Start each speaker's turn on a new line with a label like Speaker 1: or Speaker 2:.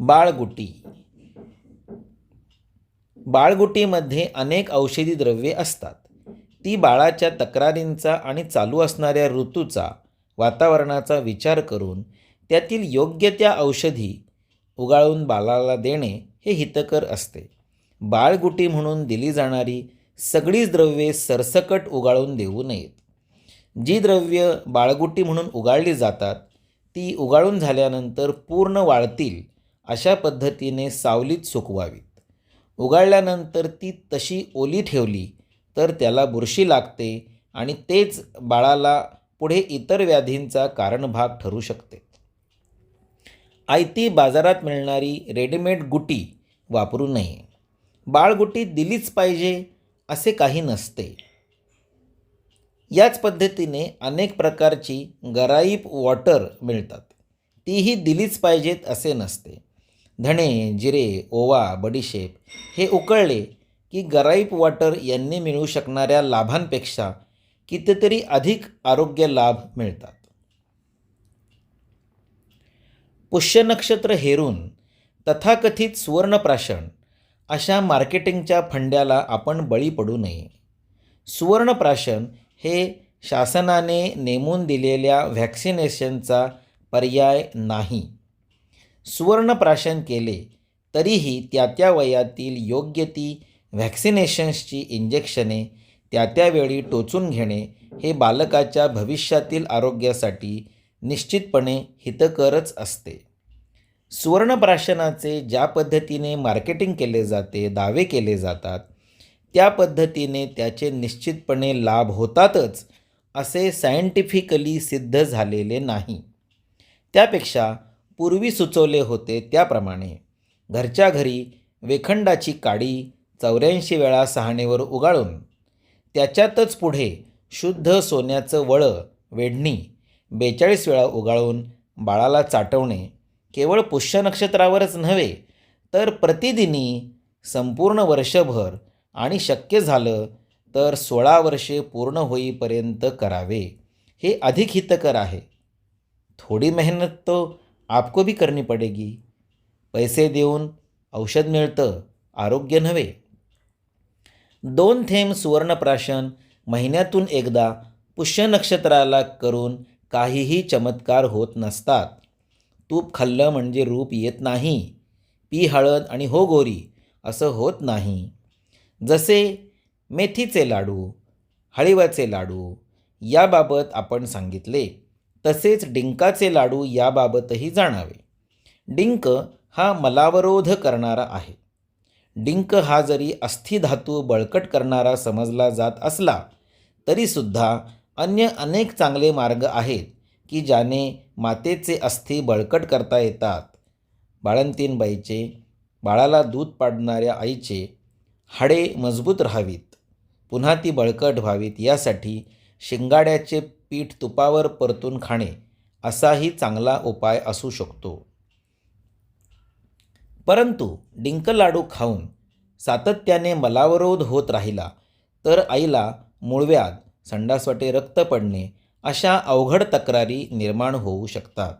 Speaker 1: बाळगुटी. बाळगुटीमध्ये अनेक औषधी द्रव्ये असतात. ती बाळाच्या तक्रारींचा आणि चालू असणाऱ्या ऋतूचा वातावरणाचा विचार करून त्यातील योग्य त्या औषधी उगाळून बाळाला देणे हे हितकर असते. बाळगुटी म्हणून दिली जाणारी सगळीच द्रव्ये सरसकट उगाळून देऊ नयेत. जी द्रव्य बाळगुटी म्हणून उगाळली जातात ती उगाळून झाल्यानंतर पूर्ण वाळतील अशा पद्धतीने सावलीत सुकवावीत. उगाळल्यानंतर ती तशी ओली ठेवली तर त्याला बुरशी लागते आणि तेच बाळाला पुढे इतर व्याधींचा कारणभाग ठरू शकते. आयती बाजारात मिळणारी रेडीमेड गुटी वापरू नये. बाळगुटी दिलीच पाहिजे असे काही नसते. याच पद्धतीने अनेक प्रकारची गराईप वॉटर मिळतात. तीही दिलीच पाहिजेत असे नसते. धणे जिरे ओवा बडीशेप हे उकळले की गराईप वॉटर यांनी मिळू शकणाऱ्या लाभांपेक्षा कितीतरी अधिक आरोग्य लाभ मिळतात. पुष्य नक्षत्र हेरून तथाकथित सुवर्णप्राशन अशा मार्केटिंगच्या फंड्याला आपण बळी पडू नये. सुवर्णप्राशन हे शासनाने नेमून दिलेल्या व्हॅक्सिनेशनचा पर्याय नाही. सुवर्णप्राशन केले तरीही त्या त्या वयातील योग्य ती व्हॅक्सिनेशन्सची इंजेक्शने त्या त्यावेळी टोचून घेणे हे बालकाच्या भविष्यातील आरोग्यासाठी निश्चितपणे हितकरच असते. सुवर्णप्राशनाचे ज्या पद्धतीने मार्केटिंग केले जाते दावे केले जातात त्या पद्धतीने त्याचे निश्चितपणे लाभ होतातच असे सायंटिफिकली सिद्ध झालेले नाही. त्यापेक्षा पूर्वी सुचवले होते त्याप्रमाणे. घरच्या घरी वेखंडाची काडी चौऱ्याऐंशी वेळा सहाणेवर उगाळून त्याच्यातच पुढे शुद्ध सोन्याचं वळं वेढणी बेचाळीस वेळा उगाळून बाळाला चाटवणे केवळ पुष्य नक्षत्रावरच नव्हे तर प्रतिदिनी संपूर्ण वर्षभर आणि शक्य झालं तर सोळा वर्षे पूर्ण होईपर्यंत करावे हे अधिक हितकर आहे. थोडी मेहनत तो आपको भी करनी पडेगी। पैसे देऊन औषध मिळतं आरोग्य नव्हे. दोन थेंब सुवर्णप्राशन महिन्यातून एकदा पुष्य नक्षत्राला करून काहीही चमत्कार होत नसतात. तूप खाल्लं म्हणजे रूप येत नाही. पी हळद आणि हो गोरी असं होत नाही. जसे मेथीचे लाडू हळीवाचे लाडू याबाबत आपण सांगितले. तसेच डिंकाचे लाडू याबाबतही जाणावे. डिंक हा मलावरोध करणारा आहे. डिंक हा जरी अस्थिधातू बळकट करणारा समजला जात असला तरीसुद्धा अन्य अनेक चांगले मार्ग आहेत की ज्याने मातेचे अस्थि बळकट करता येतात. बाळंतीनबाईचे बाळाला दूध पाडणाऱ्या आईचे हाडे मजबूत राहावीत. पुन्हा ती बळकट व्हावीत यासाठी शिंगाड्याचे पीठ तुपावर परतून खाणे असाही चांगला उपाय असू शकतो. परंतु डिंक लाडू खाऊन सातत्याने मलावरोध होत राहिला तर आईला मूळव्याध संडासवाटे रक्त पडणे अशा अवघड तक्रारी निर्माण होऊ शकतात.